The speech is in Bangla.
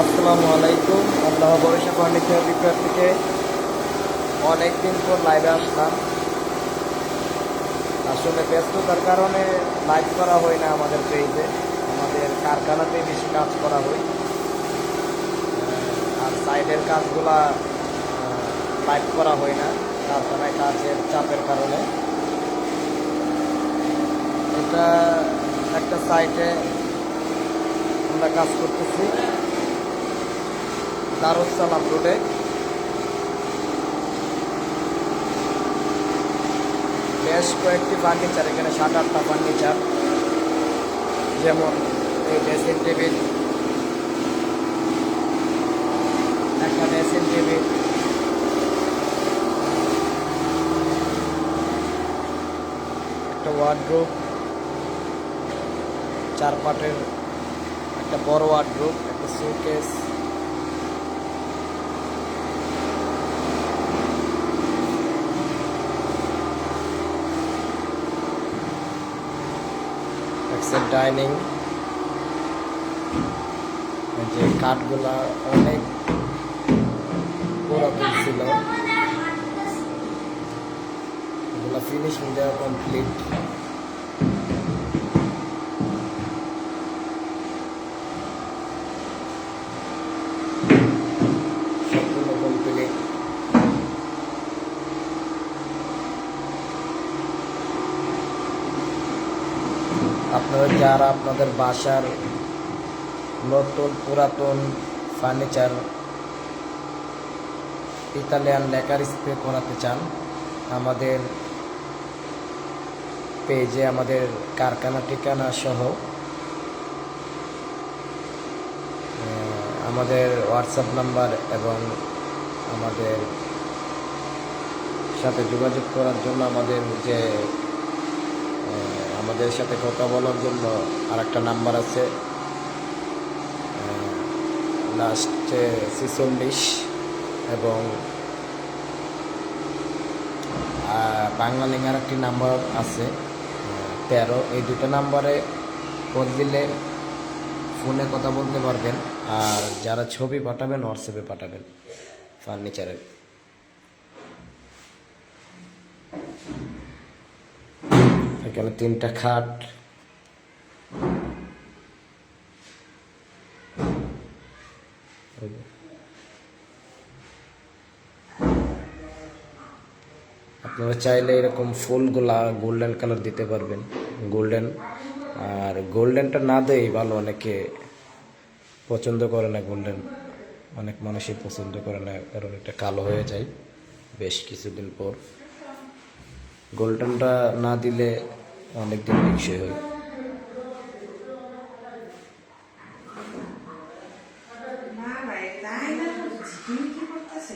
আসসালামু আলাইকুম। আল্লাহ বরিশা ফার্নিচার বিক্রয় থেকে। অনেকদিন পর লাইভে আসলাম। আসলে ব্যস্ততার কারণে লাইভ করা হয় না আমাদের পেজে আমাদের কারখানাতে বেশি কাজ করা হয়। আর সাইডের কাজগুলা লাইভ করা হয় না। কারখানায় কাজের চাপের কারণে। এটা একটা সাইটে আমরা কাজ করতেছি। দারুসালাম রোডে। বেশ কয়েকটি ফার্নিচার, এখানে সাত আটটা ফার্নিচার। যেমন এই ড্রেসিং টেবিল একটা ড্রেসিং টেবিল একটা ওয়ার্ড্রোব চার পাটের একটা বড় ওয়ার্ড্রোব একটা সুকেস একটা ডাইনিং। যে কাঠগুলা অনেক পুরাতন ছিল। এগুলো ফিনিশিং দেওয়া কমপ্লিট সম্পূর্ণ কমপ্লিট যারা আপনাদের বাসার নতুন পুরাতন ফার্নিচার ইতালিয়ান লেকার স্প্রে করাতে চান, আমাদের পেজে আমাদের কারখানা ঠিকানা সহ আমাদের হোয়াটসঅ্যাপ নাম্বার এবং আমাদের সাথে যোগাযোগ করার জন্য আমাদের যে আমাদের সাথে কথা বলার জন্য আরেকটা নাম্বার আছে লাস্টে ছিচল্লিশ এবং বাংলা লিঙ্গার একটি নাম্বার আছে তেরো। এই দুটো নাম্বারে ফোন দিলে ফোনে কথা বলতে পারবেন, আর যারা ছবি পাঠাবেন, হোয়াটসঅ্যাপে পাঠাবেন ফার্নিচারের এখানে তিনটা খাট। আপনারা চাইলে এরকম ফুলগুলা গোল্ডেন কালার দিতে পারবেন, গোল্ডেন। আর গোল্ডেনটা না দেই ভালো, অনেকে পছন্দ করে না গোল্ডেন। অনেক মানুষই পছন্দ করে না, কারণ এটা কালো হয়ে যায় বেশ কিছুদিন পর। গোল্ডেনটা না দিলে অনেক দিন বিষয় হয়। না ভাই তাই না? কি করতেছে।